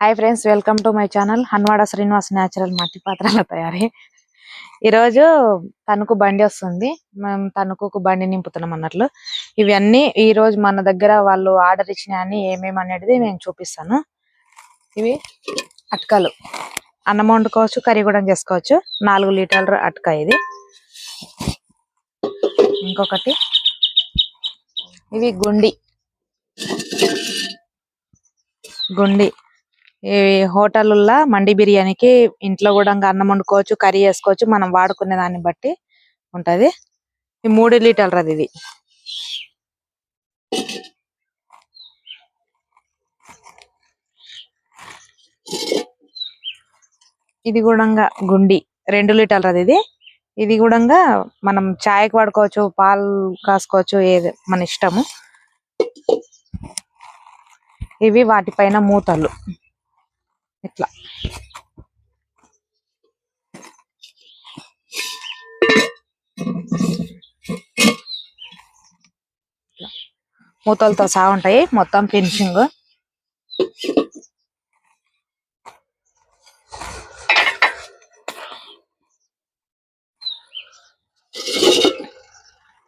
Hi friends welcome to my channel Hanwada Srinivas natural మట్టి పాత్రల తయారీ ఈరోజు తణుకు బండి వస్తుంది. మేము తణుకు బండి నింపుతున్నాం అన్నట్లు. ఇవన్నీ ఈ రోజు మన దగ్గర వాళ్ళు ఆర్డర్ ఇచ్చినాయని ఏమేమి అనేది నేను చూపిస్తాను. ఇవి అటకలు. అన్నం వండుకోవచ్చు కర్రీ కూడా చేసుకోవచ్చు. నాలుగు లీటర్ల అటక ఇది. ఇంకొకటి. ఇవి గుండి. గుండి. ఈ హోటల్లో మండి బిర్యానీకి ఇంట్లో కూడా అన్నం వండుకోవచ్చు కర్రీ చేసుకోవచ్చు మనం వాడుకునే దాన్ని బట్టి ఉంటది. ఈ మూడు లీటర్లు అది ఇది. ఇది కూడా గుండి రెండు లీటర్లు అది ఇది. ఇది కూడా మనం చాయ్కి వాడుకోవచ్చు పాలు కాసుకోవచ్చు ఏది మన ఇష్టము. ఇవి వాటిపైన మూతలు. ఇట్లా మూతలతో సహా ఉంటాయి. మొత్తం ఫినిషింగ్.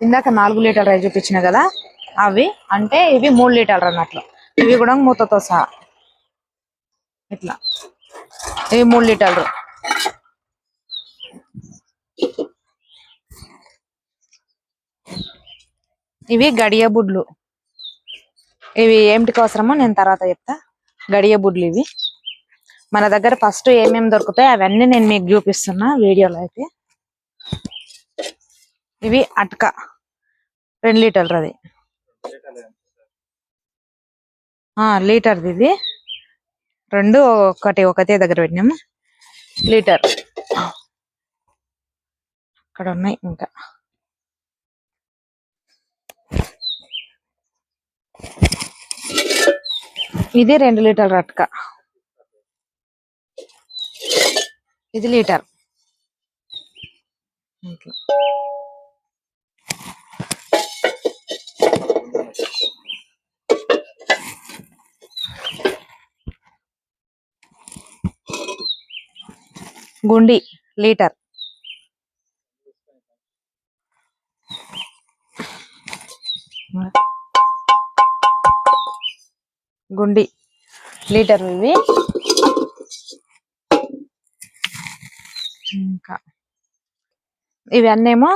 ఇందాక నాలుగు లీటర్ రైస్ చూపించిన కదా అవి అంటే ఇవి మూడు లీటర్లు అన్నట్లు. ఇవి కూడా మూతతో సహా. ఇట్లా. ఇవి మూడు లీటర్లు? ఇవి గడియ బుడ్లు. ఇవి ఏమిటికి అవసరమో నేను తర్వాత చెప్తా. గడియ బుడ్లు ఇవి. మన దగ్గర ఫస్ట్ ఏమేమి దొరుకుతాయి అవన్నీ నేను మీకు చూపిస్తున్నా వీడియోలో అయితే. ఇవి అటక. రెండు లీటర్లు అది ఆ లీటర్ది ఇది. రెండు ఒకటి ఒకటే దగ్గర పెట్టినాము? లీటర్. అక్కడ ఉన్నాయి ఇంకా. ఇది రెండు లీటర్ల అటక. ఇది లీటర్. ఇట్లా. గుండి లీటర్. గుండి లీటర్ ఇవి. ఇంకా. ఇవన్నేమో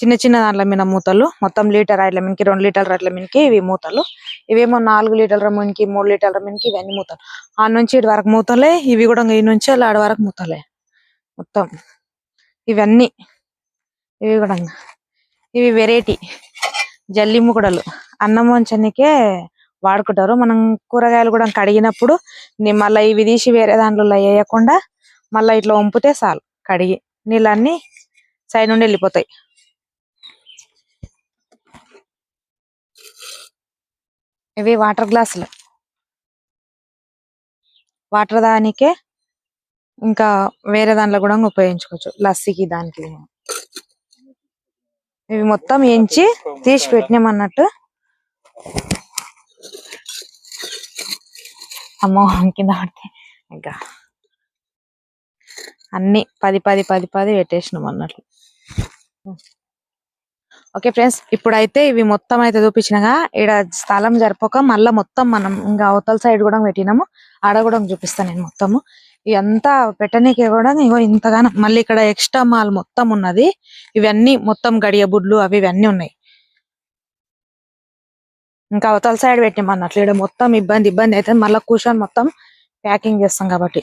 చిన్న చిన్న దాంట్ల మీద మూతలు. మొత్తం లీటర్ అట్ల మినికి రెండు లీటర్ల అట్ల మినికి ఇవి మూతలు. ఇవేమో నాలుగు లీటర్ల మినికి మూడు లీటర్ల మినికి ఇవన్నీ మూతలు. ఆ నుంచి ఇటు వరకు మూతలే ఇవి కూడా ఈ నుంచి అలా ఆడ వరకు మూతలే. మొత్తం. ఇవన్నీ. ఇవి కూడా ఇవి వెరైటీ. జల్లి ముకుడలు. అన్నం వంచనికే వాడుకుంటారు. మనం కూరగాయలు కూడా కడిగినప్పుడు మళ్ళీ మళ్ళా ఇవి తీసి వేరే దాంట్లో వేయకుండా మళ్ళా ఇట్లా వంపితే చాలు. కడిగి నీళ్ళన్నీ సైడ్ నుండి వెళ్ళిపోతాయి. ఇవి వాటర్ గ్లాసులు. వాటర్ దానికే ఇంకా వేరే దాంట్లో కూడా ఉపయోగించుకోవచ్చు. లస్సీకి దానికి. ఇవి మొత్తం ఎంచి తీసి పెట్టినాం అన్నట్టు అమ్మో కింద పడితే. ఇంకా అన్ని పది పది పది పది పెట్టేసినాం అన్నట్లు ఓకే ఫ్రెండ్స్ ఇప్పుడైతే ఇవి మొత్తం అయితే చూపించినగా. ఇక్కడ స్థలం జరపక మళ్ళీ మొత్తం మనం ఇంకా అవతల సైడ్ కూడా పెట్టినాము. ఆడ కూడా చూపిస్తాను నేను మొత్తము. ఇదంతా పెట్టనీకి కూడా ఇగో ఇంతగానో. మళ్ళీ ఇక్కడ ఎక్స్ట్రా మాల్ మొత్తం ఉన్నది. ఇవన్నీ మొత్తం గడియ బుడ్లు అవి ఇవన్నీ ఉన్నాయి. ఇంకా అవతల సైడ్ పెట్టినాం అన్నట్లు. ఇక్కడ మొత్తం ఇబ్బంది ఇబ్బంది అయితే మళ్ళీ కూర్చొని మొత్తం ప్యాకింగ్ చేస్తాం కాబట్టి.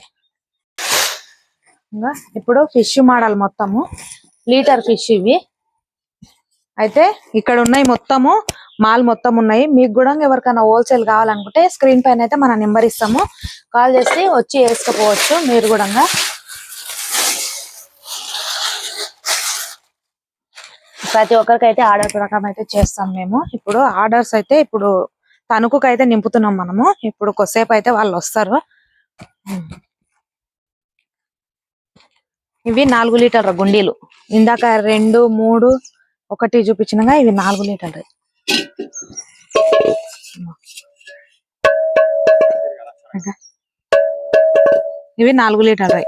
ఇంకా ఇప్పుడు ఫిష్ మోడల్ మొత్తము. లీటర్ ఫిష్ ఇవి. అయితే ఇక్కడ ఉన్నాయి మొత్తము మాల్ మొత్తం ఉన్నాయి. మీకు కూడా ఎవరికైనా హోల్సేల్ కావాలనుకుంటే స్క్రీన్ పైన అయితే మన నెంబర్ ఇస్తాము. కాల్ చేసి వచ్చి వేసుకపోవచ్చు మీరు కూడా. ప్రతి ఒక్కరికి అయితే ఆర్డర్ రకం అయితే చేస్తాం మేము. ఇప్పుడు ఆర్డర్స్ అయితే ఇప్పుడు తణుకుకి అయితే నింపుతున్నాం మనము. ఇప్పుడు కొద్దిసేపు అయితే వాళ్ళు వస్తారు. ఇవి నాలుగు లీటర్ల గుండీలు. ఇందాక రెండు మూడు ఒకటి చూపించినగా ఇవి నాలుగు లీటర్లు. ఇవి నాలుగు లీటర్లు.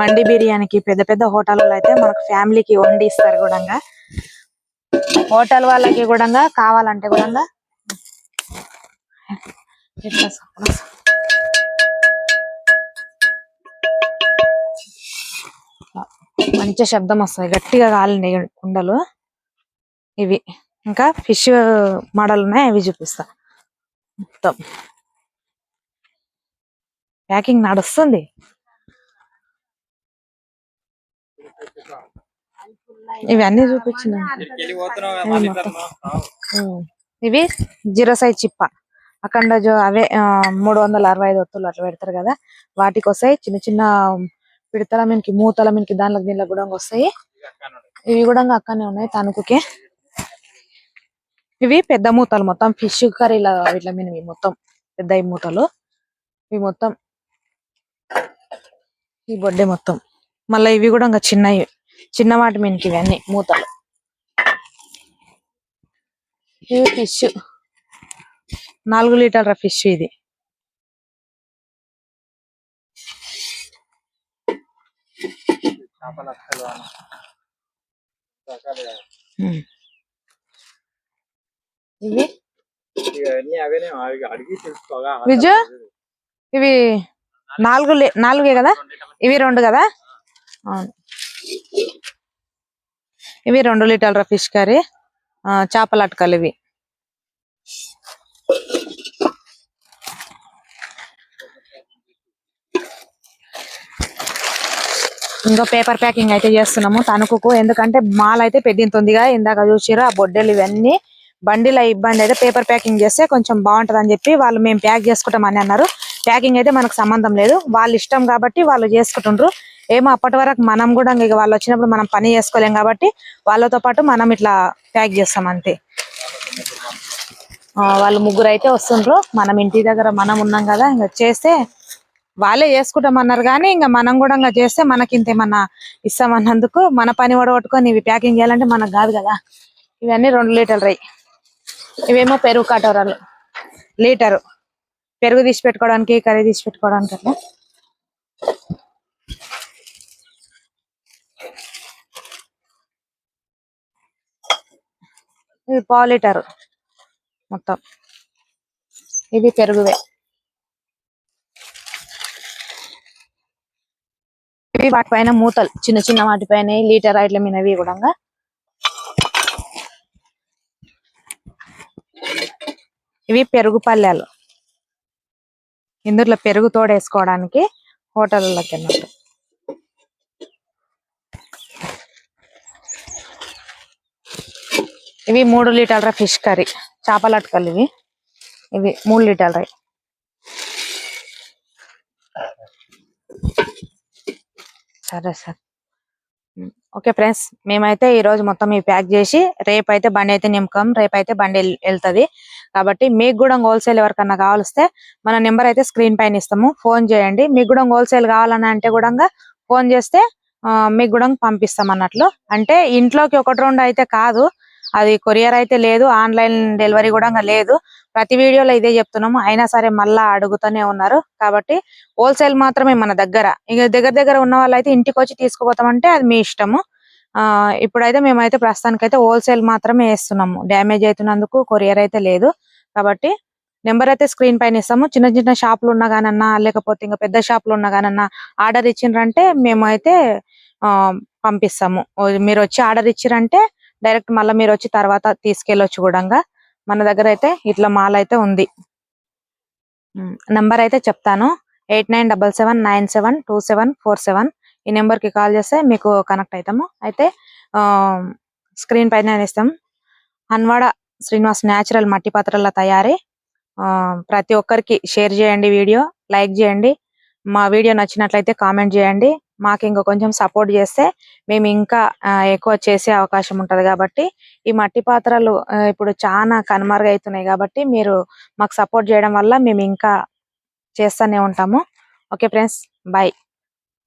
మండి బిర్యానీకి పెద్ద పెద్ద హోటల్లో అయితే మనకు ఫ్యామిలీకి వండి ఇస్తారు కూడా హోటల్ వాళ్ళకి కూడా కావాలంటే కూడా మంచి శబ్దం వస్తుంది. గట్టిగా కాలినాయి కుండలు. ఇవి. ఇంకా ఫిష్ మోడల్ ఉన్నాయి అవి చూపిస్తా. మొత్తం. ప్యాకింగ్ నడుస్తుంది. ఇవన్నీ చూపించిన. ఇవి జీరో సైజ్ చిప్ప. అఖండ జో అవే మూడు వందల అరవై ఐదు ఒత్తులు అట్లా పెడతారు కదా. వాటికి వస్తాయి చిన్న చిన్న పిడతల మీదకి మూతల మీదకి దానిలో దీనిలో కూడా వస్తాయి. ఇవి కూడా అక్కడనే ఉన్నాయి తణుకుకే. ఇవి పెద్ద మూతలు మొత్తం ఫిష్ కర్రీల ఇట్లా మీనవి మొత్తం పెద్ద ఈ మూతలు. ఇవి మొత్తం ఈ బొడ్డే మొత్తం. మళ్ళీ ఇవి కూడా ఇంకా చిన్నవి చిన్న వాటి మీదకి ఇవన్నీ మూతలు. ఇవి ఫిష్. నాలుగు లీటర్ల ఫిష్ ఇది. ఇవి? విజు? ఇవి నాలుగు నాలుగే కదా? ఇవి రెండు కదా? అవును. ఇవి రెండు లీటర్ల ఫిష్ కర్రీ ఆ, చేపల అటకలు ఇవి. ఇంకా పేపర్ ప్యాకింగ్ అయితే చేస్తున్నాము తణుకుకు. ఎందుకంటే మాల్ అయితే పెద్దింతుందిగా ఇందాక చూసిరు ఆ బొడ్డెలు ఇవన్నీ బండిలో ఇబ్బంది అయితే పేపర్ ప్యాకింగ్ చేస్తే కొంచెం బాగుంటది అని చెప్పి వాళ్ళు మేము ప్యాక్ చేసుకుంటామని అన్నారు. ప్యాకింగ్ అయితే మనకు సంబంధం లేదు. వాళ్ళు ఇష్టం కాబట్టి వాళ్ళు చేసుకుంటుండ్రు. ఏమో అప్పటి వరకు మనం కూడా ఇక వాళ్ళు వచ్చినప్పుడు మనం పని చేసుకోలేం కాబట్టి వాళ్ళతో పాటు మనం ఇట్లా ప్యాక్ చేస్తాం అంతే. వాళ్ళు ముగ్గురు అయితే వస్తుండ్రు. మనం ఇంటి దగ్గర మనం ఉన్నాం కదా ఇంకా చేస్తే వాళ్ళే చేసుకుంటామన్నారు కానీ ఇంకా మనం కూడా ఇంకా చేస్తే మనకి ఇంత ఏమన్నా ఇస్తామన్నందుకు మన పని పట్టుకొని ఇవి ప్యాకింగ్ చేయాలంటే మనకు కాదు కదా. ఇవన్నీ రెండు లీటర్లు రై ఇవేమో పెరుగు కటోరాలు. లీటరు. పెరుగు తీసి పెట్టుకోవడానికి కర్రీ తీసి పెట్టుకోవడానికి అట్లా. ఇది పావు లీటరు మొత్తం. ఇది పెరుగువే. ఇవి వాటిపైన మూతలు చిన్న చిన్న వాటిపైన లీటర్ ఐట్ల మినవి కూడా. ఇవి పెరుగు పల్లెలు ఇందులో పెరుగు తోడేసుకోవడానికి హోటళ్ళకి అన్నట్టు ఇవి మూడు లీటర్ల ఫిష్ కర్రీ. చేపల అటకలు ఇవి. ఇవి మూడు లీటర్ల సరే సార్. ఓకే ఫ్రెండ్స్ మేమైతే ఈ రోజు మొత్తం ఈ ప్యాక్ చేసి రేపు అయితే బండి అయితే నింపకం రేపు అయితే బండి వెళ్తుంది వెళ్తది. కాబట్టి మీకు కూడా హోల్సేల్ ఎవరికన్నా కావాలిస్తే మన నెంబర్ అయితే స్క్రీన్ పైన ఇస్తాము. ఫోన్ చేయండి. మీకు కూడా హోల్సేల్ కావాలని అంటే కూడా ఫోన్ చేస్తే మీకు కూడా పంపిస్తాం అన్నట్లు. అంటే ఇంట్లోకి ఒకటి రెండు అయితే కాదు. అది కొరియర్ అయితే లేదు. ఆన్లైన్ డెలివరీ కూడా లేదు. ప్రతి వీడియోలో ఇదే చెప్తున్నాము. అయినా సరే మళ్ళా అడుగుతూనే ఉన్నారు. కాబట్టి హోల్సేల్ మాత్రమే మన దగ్గర. ఇక దగ్గర దగ్గర ఉన్న వాళ్ళైతే ఇంటికి వచ్చి తీసుకుపోతామంటే అది మీ ఇష్టము. ఆ ఇప్పుడైతే మేమైతే ప్రస్తుతానికైతే హోల్సేల్ మాత్రమే వేస్తున్నాము. డ్యామేజ్ అవుతున్నందుకు కొరియర్ అయితే లేదు. కాబట్టి నెంబర్ అయితే స్క్రీన్ పైన ఇస్తాము. చిన్న చిన్న షాపులు ఉన్నా కానన్నా లేకపోతే ఇంకా పెద్ద షాపులు ఉన్నా కానన్నా ఆర్డర్ ఇచ్చిండ్రంటే మేము అయితే ఆ పంపిస్తాము. మీరు వచ్చి ఆర్డర్ ఇచ్చిరంటే డైరెక్ట్ మళ్ళీ మీరు వచ్చి తర్వాత తీసుకెళ్ళొచ్చు కూడా మన దగ్గర అయితే ఇట్లా మాల్ అయితే ఉంది. నంబర్ అయితే చెప్తాను. Eight nine double seven nine seven two seven four seven ఈ నెంబర్కి కాల్ చేస్తే మీకు కనెక్ట్ అవుతాము అయితే ఆ స్క్రీన్ పైన ఇస్తాం. హన్వాడ శ్రీనివాస్ న్యాచురల్ మట్టి పాత్రల తయారీ. ఆ ప్రతి ఒక్కరికి షేర్ చేయండి వీడియో లైక్ చేయండి. మా వీడియో నచ్చినట్లయితే కామెంట్ చేయండి. మాకు ఇంకా కొంచెం సపోర్ట్ చేస్తే మేము ఇంకా ఎక్కువ చేసే అవకాశం ఉంటది కాబట్టి ఈ మట్టి పాత్రలు ఇప్పుడు చాలా కనుమరుగైతున్నాయి కాబట్టి మీరు మాకు సపోర్ట్ చేయడం వల్ల మేము ఇంకా చేస్తూనే ఉంటాము. Okay friends bye.